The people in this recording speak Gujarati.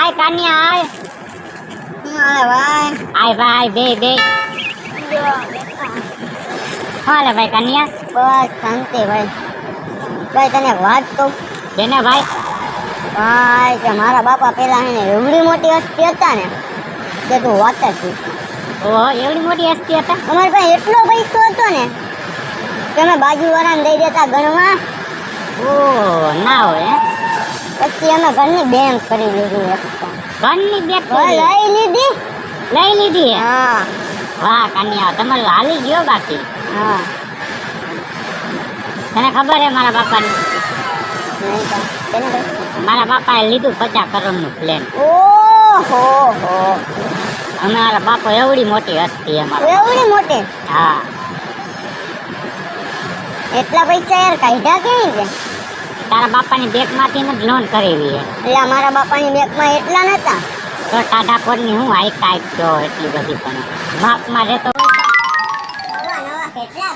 આય કાનિયા આય હાલે ભાઈ આય ભાઈ બે બે હાલે ભાઈ કાનિયા બસ શાંતિ ભાઈ ભાઈ તને વાત કહું બેને ભાઈ ભાઈ કે મારા બાપા પેલા એને એવડી મોટી હસ્તી હતા ને કે તું વાત જ. ઓહો એવડી મોટી હસ્તી હતા અમારી પાસે એટલો પૈસો હતો ને કે અમે બાજુવાળાને દઈ દેતા ગણવા ઓ ના હોય પછી અમે ઘરની બેન કરી લીધી ઘરની બેન લઈ લીધી. લઈ લીધી હા? વાહ કાનિયા તમારે હાલી ગયો બાકી. હા. તને ખબર હે મારા બાપાને. મારા બાપાએ લીધું પચાસ કરોડનું પ્લેન ઓહો હો. અમારા બાપો એવડી મોટી હસ્તી અમારો એવડી મોટી? હા. એટલા પૈસા યાર કાઢ્યા કેવી છે તારા બાપાની બેગમાંથી જ લોન કરેલી એટલે મારા બાપાની બેંકમાં એટલા નતા? તો ટાટા કોરની હું હાઈક ટાઈપ છો એટલી બધી પણ. માપમાં રહેતો કેટલા?